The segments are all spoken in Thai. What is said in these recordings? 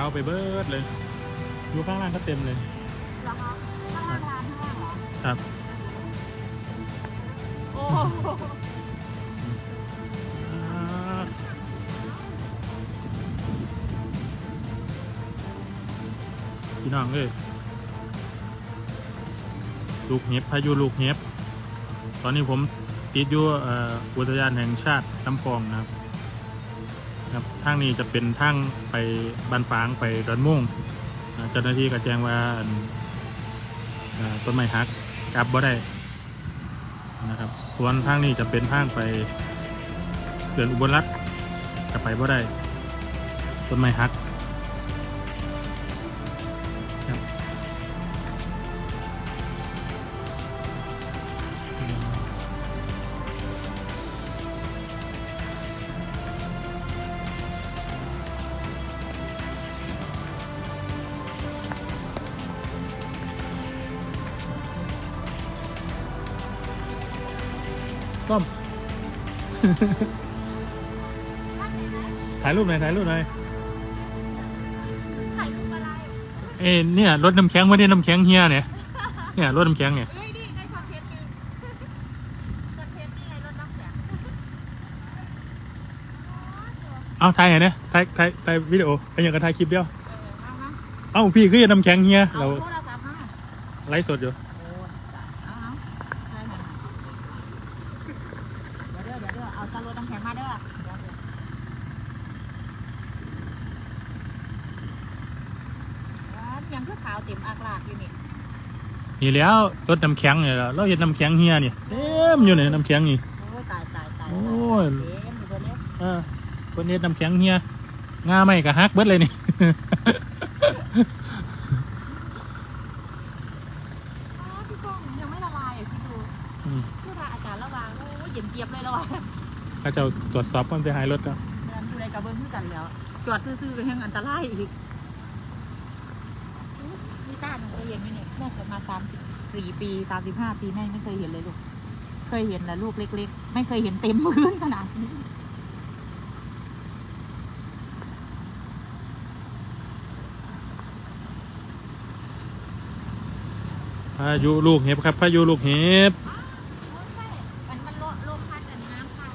าวไปเบิดเลยอยู่ข้างล่างก็เต็มเลยเหรอคะข้างล่างร้านข้างล่างเหรอ ครับ โอ้โหพี่น้องเอ้ยลูกเห็บพายุลูกเห็บ ตอนนี้ผมติดอยู่เอ่ออุทยานแห่งชาติลำปองนะครับ ครับทางนี้จะเป็นทางไปบ้านฟางไปดอนม่งเจ้าหน้าที่ก็แจ้งว่าอันอ่าต้นไม้หักกลับบ่ได้นะครับ ส่วนทางนี้จะเป็นทางไปเขื่อนอุบลรัฐกลับไปบ่ได้ต้นไม้หัก ต้มถ่ายรูปหน่อยถ่ายรูปหน่อยถ่ายรูปอะไรเอ้เนี่ยรถน้ำแข็งไม่ได้น้ำแข็งเฮียเนี่ย เนี่ยรถน้ำแข็งเนี่ยเฮ้ยนี่ได้คอนเทนต์หนึงคอนเทนต์นี่ไงรถน้ำแข็งเอาถ่ายไงเนี่ยถ่ายถ่ายถ่ายวิดีโอไปอย่างกับถ่ายคลิปเดียว เออเอามาเอ้าพี่คือจะน้ำแข็งเฮียเอาเราโทรศัพท์มาไลฟ์สดอยู่ โอ้เอาเอาได้ไหมเดี๋ยวเด้อเดี๋ยวเด้อเอาตะรถน้ำแข็งมาเด้อเดี๋ยวเดี๋ยวว้าวยังคือขาว เต็มอากาศอยู่นี่นี่แล้วรถน้ำแข็งเนี่ยเราเห็นน้ำแข็งเฮียนี่เต็มอยู่เนี่ยน้ำแข็งนี่ โอ้ยตายตายตายโอ้ตายยเต็มอยู่ตัวเนี้ยเออคนเห็นน้ำแข็งเฮียงาไม่กะฮักเบิดเลยนี่อ้าวพี่ก้องยังไม่ละลายอะคิดดูอืมคือทาอากาศระหว่างโอ้ยเย็นเจี๊ยบเลยระหว่างเขาจะตรวจสอบความเสียหายรถก็เดินอยู่ในกระเบื้องคือกันแล้วจอดซื่อๆก็ยังอันตรายอีก นี่ต้าหนูเคยเห็นไหมเนี่ยแม่เกิดมาสามสิบสี่ปีสามสิบห้าปีแม่ไม่เคยเห็นเลยลูก เคยเห็นแต่ลูกเล็ก ๆ ไม่เคยเห็นเต็มพื้นขนาดนี้พายุลูกเห็บครับพายุลูกเห็บมันมันลมลมพัดอันน้ำพัง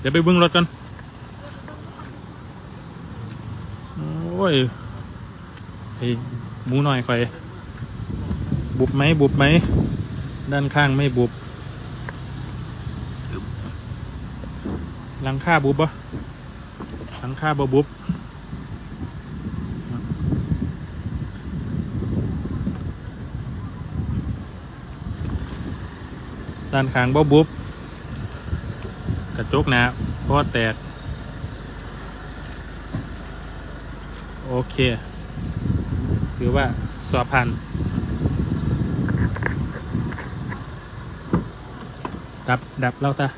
เดี๋ยวไปเบึ้งรถกันโอ้ยไอ หมูหน่อยคอยบุบไหมบุบไหม ด้านข้างไม่บุบหลังคาบุบปะหลังคาบ่บุบด้านข้างบ่บุบกระจกนะเพราะว่าแตก โอเค ถือว่าสอบผ่านดับ ดับเล่าตา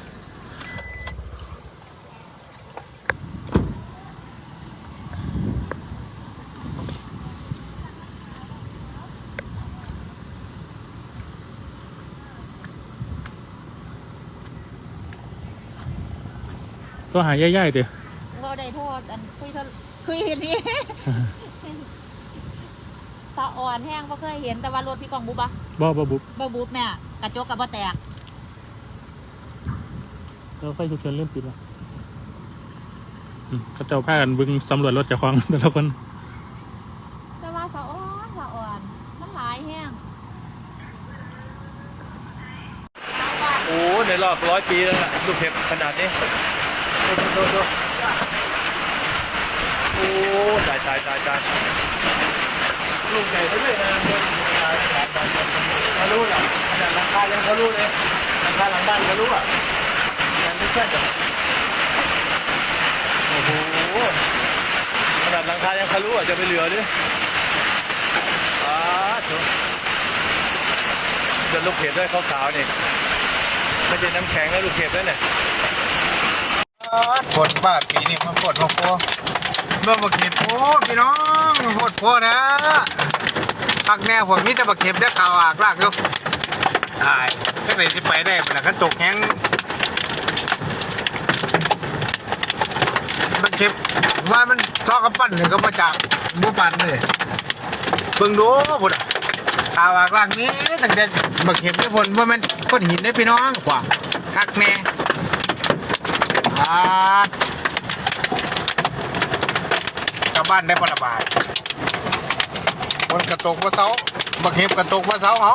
ก็หายย่ายๆเดี๋ยวเราได้โทษอันคุยเท่าคุยเห็นนี่ ตาอ่อนแห้งบ่เคยเห็นแต่ว่ารถพี่กองบุบอะบ่บ่บุบบ่บุบแม่กระจกกับบ่แตกแล้วไฟฉุกเฉินเริ่มปิดแล้วอืมเขาเจ้าพากันบึงสำรวจรถเจ้าของแต่ละคนแต่ว่าสะอ่อนสะอ่อนมันหลายแห้งโอ้ในรอบร้อยปีแล้วล่ะลูกเห็บขนาดนี้ดูดูดูดูโอ้ตายตายตายตาย ลูกใหญ่ซะด้วยนะบนตายตายตายตาทะลุอะขนาดหลังคายังทะลุเลยหลังคาหลังบ้านทะลุอะยังไม่ใช่จ้ะโอ้โหขนาดหลังคายังทะลุอะจะไปเหลือดิอ้าถูจะลูกเห็บด้วยขาวๆนี่ไม่ใช่น้ำแข็งแล้วลูกเห็บแล้วเนี่ย ฝนบ้าปีนี้มันฝนมาโพเมื่อบักเห็บโอ้พี่น้องฝนโพนะพักแนวฝนมีแต่บักเห็บได้ข่าวอากลากอยู่ตายจังไหนสิไปได้มันนะกันตกแห้งบักเข็บว่ามันทอกระปั้นเนี่ยก็มาจากบัวปั่นเลยเบิ่งดูพุ่นอะข่าวอากลางนี้ตั้งแต่บักเข็บนี่พุ่นว่ามันก้อนหินได้พี่น้องกว่าคักแน่ากลับบ้านได้ปละบาทคนกระตกว่าเสาบักเข็บกระตกว่าเสาเอา